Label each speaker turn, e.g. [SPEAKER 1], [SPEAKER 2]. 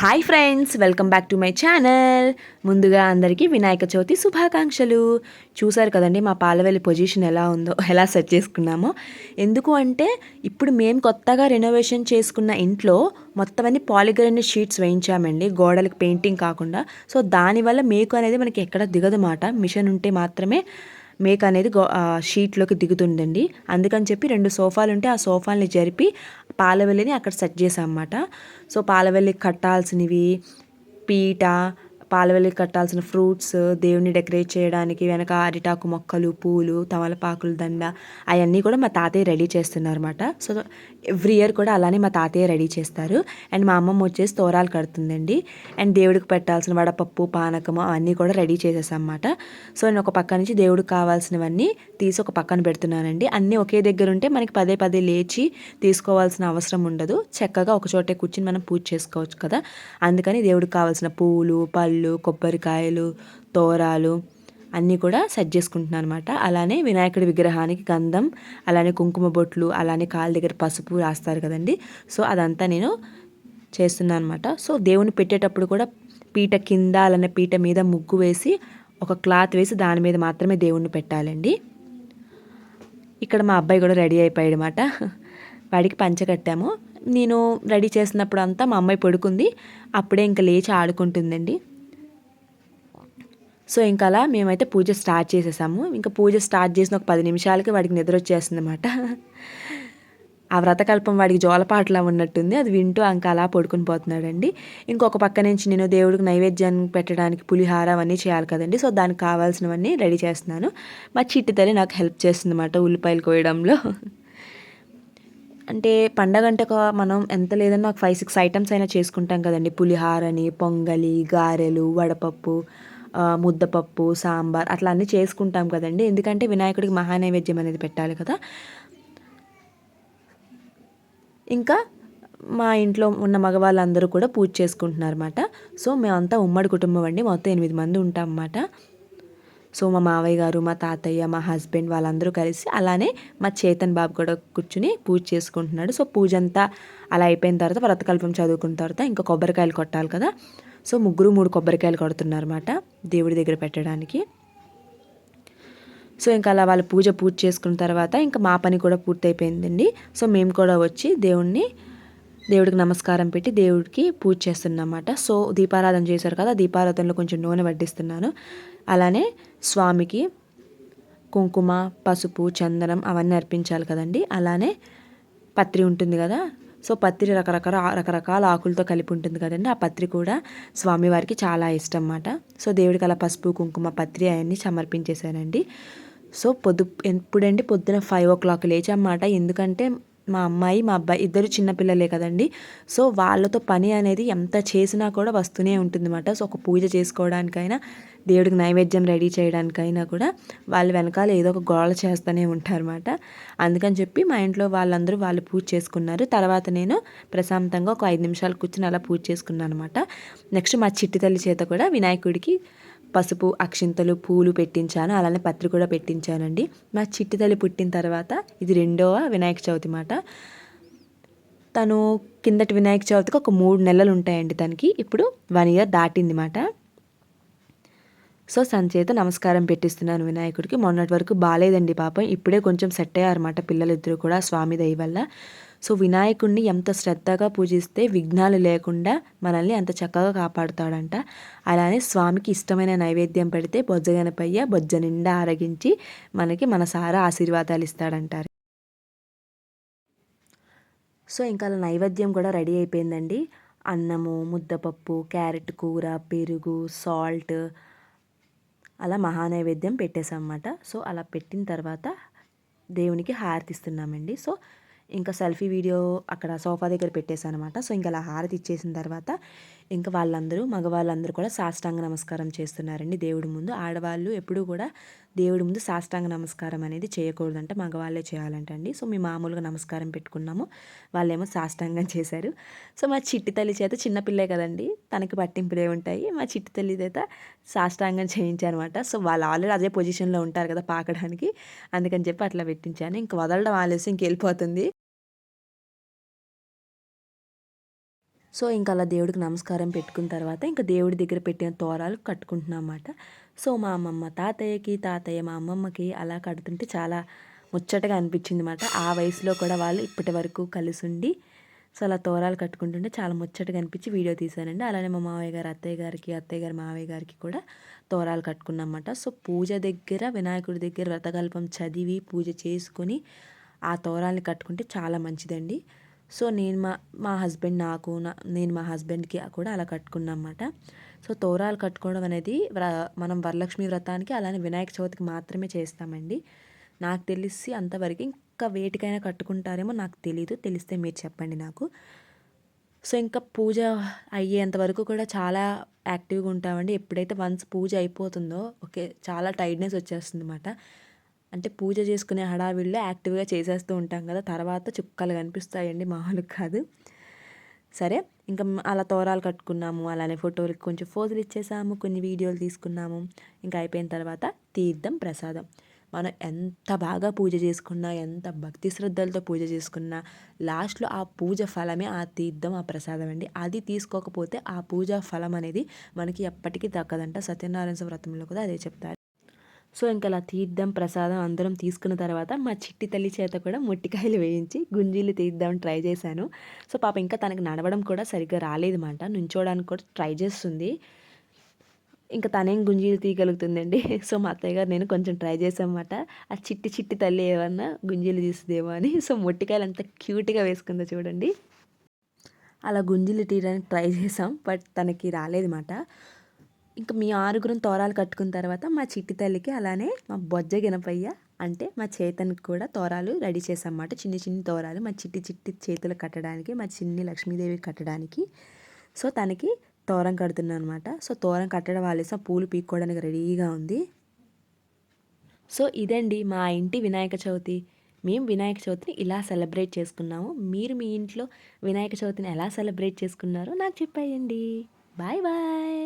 [SPEAKER 1] Hi friends welcome back to my channel ముందుగా అందరికీ వినాయక చవితి శుభాకాంక్షలు. చూసారు కదండి మా పాలవెల్లి పొజిషన్ ఎలా ఉందో ఎలా సెట్ చేసుకున్నామో. ఎందుకు అంటే ఇప్పుడు మేము కొత్తగా రెనోవేషన్ చేసుకున్న ఇంట్లో మొత్తం అన్ని పాలిగ్రానైట్ షీట్స్ వేయించామండి గోడలకు పెయింటింగ్ కాకుండా. సో దానివల్ల మేకు అనేది మనకి ఎక్కడ దిగదు మాట. మిషన్ ఉంటే మాత్రమే మేక అనేది గో షీట్లోకి దిగుతుందండి. అందుకని చెప్పి రెండు సోఫాలు ఉంటే ఆ సోఫాల్ని జరిపి పాలవెల్లిని అక్కడ సెట్ చేసాం అన్నమాట సో పాలవెల్లి కట్టాల్సినవి పీట పాలవెల్లికి కట్టాల్సిన ఫ్రూట్స్ దేవుని డెకరేట్ చేయడానికి వెనక అరిటాకు మొక్కలు పూలు తమలపాకులు దండ అవన్నీ కూడా మా తాతయ్య రెడీ చేస్తున్నారు అనమాట సో ఎవ్రీ ఇయర్ కూడా అలానే మా తాతయ్య రెడీ చేస్తారు. అండ్ మా అమ్మమ్మ వచ్చేసి తోరాలు కడుతుందండి. అండ్ దేవుడికి పెట్టాల్సిన వడపప్పు పానకము అవన్నీ కూడా రెడీ చేసేసామన్నమాట సో నేను ఒక పక్క నుంచి దేవుడికి కావాల్సినవన్నీ తీసి ఒక పక్కన పెడుతున్నానండి. అన్నీ ఒకే దగ్గర ఉంటే మనకి పదే పదే లేచి తీసుకోవాల్సిన అవసరం ఉండదు. చక్కగా ఒక చోటే కూర్చుని మనం పూజ చేసుకోవచ్చు కదా. అందుకని దేవుడికి కావాల్సిన పూలు పళ్ళు కొబ్బరికాయలు తోరాలు అన్నీ కూడా సెట్ చేసుకుంటున్నాను అనమాట అలానే వినాయకుడి విగ్రహానికి గంధం అలానే కుంకుమ బొట్లు అలానే కాళ్ళ దగ్గర పసుపు రాస్తారు కదండి. సో అదంతా నేను చేస్తున్నాను అనమాట సో దేవుని పెట్టేటప్పుడు కూడా పీట కింద అలానే పీట మీద ముగ్గు వేసి ఒక క్లాత్ వేసి దాని మీద మాత్రమే దేవుణ్ణి పెట్టాలండి. ఇక్కడ మా అబ్బాయి కూడా రెడీ అయిపోయాడు అనమాట వాడికి పంచ కట్టాము. నేను రెడీ చేసినప్పుడు అంతా మా అమ్మాయి పడుకుంది. అప్పుడే ఇంకా లేచి ఆడుకుంటుందండి. సో ఇంకా అలా మేమైతే పూజ స్టార్ట్ చేసేసాము. ఇంకా పూజ స్టార్ట్ చేసిన ఒక పది నిమిషాలకి వాడికి నిద్ర వచ్చేస్తుంది అనమాట ఆ వ్రతకల్పం వాడికి జోలపాటలా ఉన్నట్టుంది. అది వింటూ ఇంకా అలా పడుకుని పోతున్నాడండి. ఇంకొక పక్క నుంచి నేను దేవుడికి నైవేద్యం పెట్టడానికి పులిహార అవన్నీ చేయాలి కదండి. సో దానికి కావాల్సినవన్నీ రెడీ చేస్తున్నాను. మా చిట్టి తల్లి నాకు హెల్ప్ చేస్తుంది అన్నమాట ఉల్లిపాయలు కోయడంలో. అంటే పండగ అంటే మనం ఎంత లేదన్నా ఒక ఫైవ్ సిక్స్ ఐటమ్స్ అయినా చేసుకుంటాం కదండి. పులిహారని పొంగలి గారెలు వడపప్పు ముద్దపప్పు సాంబార్ అట్లా అన్నీ చేసుకుంటాం కదండి. ఎందుకంటే వినాయకుడికి మహానైవేద్యం అనేది పెట్టాలి కదా. ఇంకా మా ఇంట్లో ఉన్న మగవాళ్ళందరూ కూడా పూజ చేసుకుంటున్నారు అనమాట సో మేమంతా ఉమ్మడి కుటుంబం అండి. మొత్తం ఎనిమిది మంది ఉంటాం అన్నమాట సో మా మావయ్య గారు మా తాతయ్య మా హస్బెండ్ వాళ్ళందరూ కలిసి అలానే మా చేతన్ బాబు కూడా కూర్చుని పూజ చేసుకుంటున్నాడు. సో పూజ అంతా అలా అయిపోయిన తర్వాత వ్రతకల్పం చదువుకున్న తర్వాత ఇంకా కొబ్బరికాయలు కొట్టాలి కదా. సో ముగ్గురు మూడు కొబ్బరికాయలు కొడుతున్నారన్నమాట దేవుడి దగ్గర పెట్టడానికి. సో ఇంకా అలా వాళ్ళు పూజ పూజ చేసుకున్న తర్వాత ఇంకా మా పని కూడా పూర్తయిపోయిందండి. సో మేము కూడా వచ్చి దేవుణ్ణి దేవుడికి నమస్కారం పెట్టి దేవుడికి పూజ చేస్తున్నమాట సో దీపారాధన చేశారు కదా దీపారాధనలో కొంచెం నూనె వడ్డిస్తున్నాను. అలానే స్వామికి కుంకుమ పసుపు చందనం అవన్నీ అర్పించాలి కదండి. అలానే పత్రి ఉంటుంది కదా సో పత్రి రకరకాల రకరకాల ఆకులతో కలిపి ఉంటుంది కదండి. ఆ పత్రి కూడా స్వామివారికి చాలా ఇష్టం అన్నమాట సో దేవుడికి అలా పసుపు కుంకుమ పత్రి అవన్నీ సమర్పించేశానండి సో పొద్దు ఎప్పుడండి పొద్దున ఫైవ్ ఓ క్లాక్ లేచన్నమాట ఎందుకంటే మా అమ్మాయి మా అబ్బాయి ఇద్దరు చిన్నపిల్లలే కదండి. సో వాళ్ళతో పని అనేది ఎంత చేసినా కూడా వస్తూనే ఉంటుందన్నమాట. సో ఒక పూజ చేసుకోవడానికైనా దేవుడికి నైవేద్యం రెడీ చేయడానికైనా కూడా వాళ్ళు వెనకాల ఏదో ఒక గోళ చేస్తూనే ఉంటారన్నమాట. అందుకని చెప్పి మా ఇంట్లో వాళ్ళందరూ వాళ్ళు పూజ చేసుకున్నారు. తర్వాత నేను ప్రశాంతంగా ఒక ఐదు నిమిషాలు కూర్చుని అలా పూజ చేసుకున్నాను అనమాట నెక్స్ట్ మా చిట్టి తల్లి చేత కూడా వినాయకుడికి పసుపు అక్షింతలు పూలు పెట్టించాను. అలానే పత్రి కూడా పెట్టించానండి. మా చిట్టి తల్లి పుట్టిన తర్వాత ఇది రెండవ వినాయక చవితి మాట. తను కిందటి వినాయక చవితికి ఒక మూడు నెలలు ఉంటాయండి తనకి. ఇప్పుడు వన్ ఇయర్ దాటింది మాట. సో సంచేత నమస్కారం పెట్టిస్తున్నాను వినాయకుడికి. మొన్నటి వరకు బాగాలేదండి పాపం. ఇప్పుడే కొంచెం సెట్ అయ్యారన్నమాట పిల్లలిద్దరూ కూడా స్వామి దయ వల్ల. సో వినాయకుడిని ఎంత శ్రద్ధగా పూజిస్తే విఘ్నాలు లేకుండా మనల్ని అంత చక్కగా కాపాడుతాడంట. అలానే స్వామికి ఇష్టమైన నైవేద్యం పెడితే బొజ్జగనపయ్య బొజ్జ నిండా ఆరగించి మనకి మనసారా ఆశీర్వాదాలు ఇస్తాడంటారు. సో ఇంకా అలా నైవేద్యం కూడా రెడీ అయిపోయిందండి. అన్నము ముద్దపప్పు క్యారెట్ కూర పెరుగు సాల్ట్ అలా మహానైవేద్యం పెట్టేసామన్నమాట సో అలా పెట్టిన తర్వాత దేవునికి హారతిస్తున్నామండి. సో ఇంకా సెల్ఫీ వీడియో అక్కడ సోఫా దగ్గర పెట్టేశాను అనమాట సో ఇంకా అలా హారతి ఇచ్చేసిన తర్వాత ఇంకా వాళ్ళందరూ మగవాళ్ళందరూ కూడా సాష్టాంగ నమస్కారం చేస్తున్నారండి దేవుడి ముందు. ఆడవాళ్ళు ఎప్పుడూ కూడా దేవుడి ముందు సాష్టాంగ నమస్కారం అనేది చేయకూడదంట మగవాళ్ళే చేయాలంటండి. సో మేము మామూలుగా నమస్కారం పెట్టుకున్నాము. వాళ్ళేమో సాష్టాంగం చేశారు. సో మా చిట్టి తల్లి చేత చిన్నపిల్లే కదండి. తనకి పట్టింపులే ఉంటాయి. మా చిట్టి తల్లి చేత సాష్టాంగం చేయించారనమాట సో వాళ్ళు ఆల్రెడీ అదే పొజిషన్లో ఉంటారు కదా పాకడానికి. అందుకని చెప్పి అట్లా పెట్టించాను. ఇంక వదలడం ఆలస్యం ఇంకెళ్ళిపోతుంది సో ఇంకా అలా దేవుడికి నమస్కారం పెట్టుకున్న తర్వాత ఇంకా దేవుడి దగ్గర పెట్టిన తోరాలు కట్టుకుంటున్నాం అన్నమాట. సో మా అమ్మమ్మ తాతయ్యకి తాతయ్య మా అమ్మమ్మకి అలా కడుతుంటే చాలా ముచ్చటగా అనిపించింది అనమాట ఆ వయసులో కూడా వాళ్ళు ఇప్పటి వరకు కలిసి ఉండి సో అలా తోరాలు కట్టుకుంటుంటే చాలా ముచ్చటగా అనిపించి వీడియో తీశానండి. అలానే మా మావయ్య గారు అత్తయ్య గారికి అత్తయ్య గారు మావయ్య గారికి కూడా తోరాలు కట్టుకున్నమాట సో పూజ దగ్గర వినాయకుడి దగ్గర వ్రతకల్పం చదివి పూజ చేసుకొని ఆ తోరాలని కట్టుకుంటే చాలా మంచిదండి. సో నేను మా మా హస్బెండ్ నాకు నా నేను మా హస్బెండ్కి కూడా అలా కట్టుకున్నమాట సో తోరాలు కట్టుకోవడం అనేది మనం వరలక్ష్మి వ్రతానికి అలానే వినాయక చవితికి మాత్రమే చేస్తామండి. నాకు తెలిసి అంతవరకు ఇంకా వేటికైనా కట్టుకుంటారేమో నాకు తెలీదు తెలిస్తే మీరు చెప్పండి నాకు. సో ఇంకా పూజ అయ్యేంత వరకు కూడా చాలా యాక్టివ్గా ఉంటామండి. ఎప్పుడైతే వన్స్ పూజ అయిపోతుందో ఓకే చాలా టైర్డ్నెస్ వచ్చేస్తుంది అనమాట అంటే పూజ చేసుకునే హడావిడిలో యాక్టివ్గా చేసేస్తూ ఉంటాం కదా తర్వాత చుక్కలు కనిపిస్తాయండి మామూలు కాదు. సరే ఇంకా అలా తోరాలు కట్టుకున్నాము అలానే ఫోటోలకి కొంచెం ఫోజులు ఇచ్చేసాము కొన్ని వీడియోలు తీసుకున్నాము ఇంకా అయిపోయిన తర్వాత తీర్థం ప్రసాదం. మనం ఎంత బాగా పూజ చేసుకున్నా ఎంత భక్తి శ్రద్ధలతో పూజ చేసుకున్నా లాస్ట్లో ఆ పూజ ఫలమే ఆ తీర్థం ఆ ప్రసాదం అండి. అది తీసుకోకపోతే ఆ పూజ ఫలం అనేది మనకి ఎప్పటికీ దక్కదంట. సత్యనారాయణ వ్రతంలో కూడా అదే చెప్తారు. సో ఇంకా అలా తీద్దాం ప్రసాదం అందరం తీసుకున్న తర్వాత మా చిట్టి తల్లి చేత కూడా మొట్టికాయలు వేయించి గుంజీలు తీద్దాం ట్రై చేశాను. సో పాప ఇంకా తనకు నడవడం కూడా సరిగ్గా రాలేదన్నమాట నుంచోడానికి కూడా ట్రై చేస్తుంది. ఇంకా తనేం గుంజీలు తీయగలుగుతుందండి? సో మా అత్తయ్య గారు నేను కొంచెం ట్రై చేసామన్నమాట ఆ చిట్టి చిట్టి తల్లి ఏమన్నా గుంజీలు తీస్తుందేమో అని. సో మొట్టికాయలు అంత క్యూట్గా వేసుకుందో చూడండి. అలా గుంజీలు తీయడానికి ట్రై చేసాం బట్ తనకి రాలేదన్నమాట ఇంకా మీ ఆరుగురం తోరాలు కట్టుకున్న తర్వాత మా చిట్టి తల్లికి అలానే మా బొజ్జ గినపయ్య అంటే మా చేతనికి కూడా తోరాలు రెడీ చేసామన్నమాట చిన్ని చిన్ని తోరాలు మా చిట్టి చిట్టి చేతులు కట్టడానికి మా చిన్ని లక్ష్మీదేవి కట్టడానికి. సో తనకి తోరం కడుతున్నాను అనమాట సో తోరం కట్టడం వాళ్ళేసా పూలు పీక్కోవడానికి రెడీగా ఉంది. సో ఇదండి మా ఇంటి వినాయక చవితి. మేము వినాయక చవితిని ఇలా సెలబ్రేట్ చేసుకున్నాము. మీరు మీ ఇంట్లో వినాయక చవితిని ఎలా సెలబ్రేట్ చేసుకున్నారో నాకు చెప్పేయండి. Bye bye.